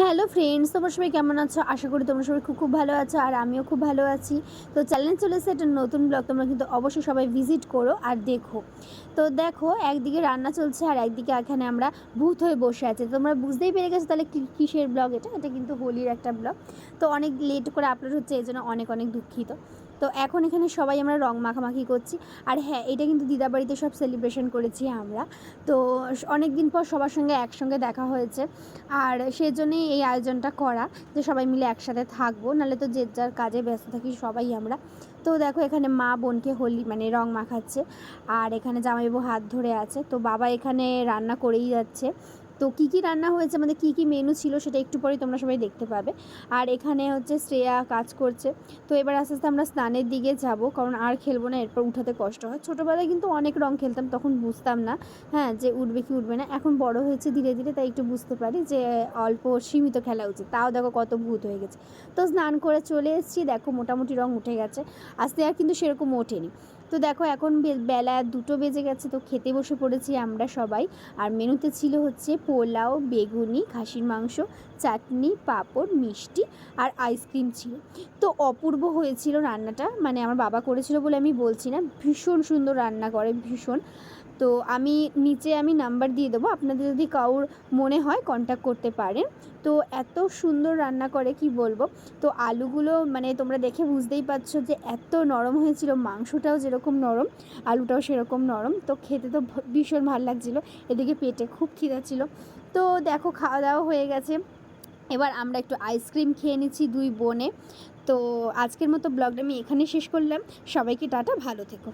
Hello friends তোমরা সবাই কেমন আছো? আশা করি তোমরা সবাই খুব খুব ভালো আছো আর আমিও খুব ভালো আছি। তো চ্যালেঞ্জ চলেছে একটা নতুন ব্লগ তোমরা কিন্তু অবশ্যই সবাই ভিজিট করো আর দেখো। তো দেখো, একদিকে রান্না চলছে আর একদিকে এখানে আমরা ভূত হয়ে বসে আছি। তোমরা বুঝতেই পেরে গেছো তাহলে কিসের ব্লগ এটা? এটা কিন্তু হোলির একটা ব্লগ তো অনেক লেট করে আপলোড হচ্ছে এই জন্য অনেক অনেক দুঃখিত। তো এখন এখানে সবাই আমরা রং মাখামাখি করছি। আর হ্যাঁ এটা কিন্তু দিদাবাড়িতে সব সেলিব্রেশন করেছি আমরা। তো অনেক দিন পর সবার সঙ্গে একসঙ্গে দেখা হয়েছে। আর সেজন্যই এই আয়োজনটা করা, যে সবাই মিলে একসাথে থাকব। নাহলে তো যে যার কাজে ব্যস্ত থাকি সবাই আমরা। তো দেখো এখানে মা বোনকে হোলি মানে রং মাখাচ্ছে। আর এখানে জামাইবাবু হাত ধরে আছে। তো বাবা এখানে রান্না করেই যাচ্ছে। তো কী কী রান্না হয়েছে? মানে কী কী মেনু ছিল সেটা একটু পরেই তোমরা সবাই দেখতে পাবে। আর এখানে হচ্ছে শ্রেয়া কাজ করছে। তো এবার আস্তে আস্তে আমরা স্নানের দিকে যাব, কারণ আর খেলব না, এরপর উঠাতে কষ্ট হয়। ছোটোবেলায় কিন্তু অনেক রং খেলতাম, তখন বুঝতাম না হ্যাঁ যে উঠবে কি উঠবে না। এখন বড় হয়েছে ধীরে ধীরে, তাই একটু বুঝতে পারি যে, অল্প সীমিত খেলা উচিত। তাও দেখো কত ভূত হয়ে গেছে। তো স্নান করে চলে এসেছি, দেখো মোটামুটি রং উঠে গেছে। আস্তে আর কিন্তু সেরকম ওঠেনি। তো দেখো এখন বেলা দুটো বেজে গেছে, তো খেতে বসে পড়েছি আমরা সবাই। আর মেনুতে ছিল হচ্ছে পোলাও, বেগুনি, খাসির মাংস, চাটনি, পাঁপড়, মিষ্টি আর আইসক্রিম ছিল। তো অপূর্ব হয়েছিল রান্নাটা মানে আমার বাবা করেছিল বলে আমি বলছি না, ভীষণ সুন্দর রান্না করে, ভীষণ। তো আমি নিচে আমি নাম্বার দিয়ে দেবো, আপনাদের যদি কাউর মনে হয় কন্ট্যাক্ট করতে পারেন। তো এত সুন্দর রান্না করে, কি বলব? তো আলুগুলো মানে তোমরা দেখে বুঝতেই পারছ যে এত নরম হয়েছিল, মাংসটাও যেরকম নরম, আলুটাও সেরকম নরম। তো খেতে তো ভীষণ ভালো লাগছিল। এদিকে পেটে খুব খিদা ছিল। তো দেখো খাওয়া দাওয়া হয়ে গেছে। এবার আমরা একটু আইসক্রিম খেয়ে নিচ্ছি দুই বোনে। তো আজকের মতো ব্লগটা আমি এখানেই শেষ করলাম। সবাইকে টাটা, ভালো থেকো।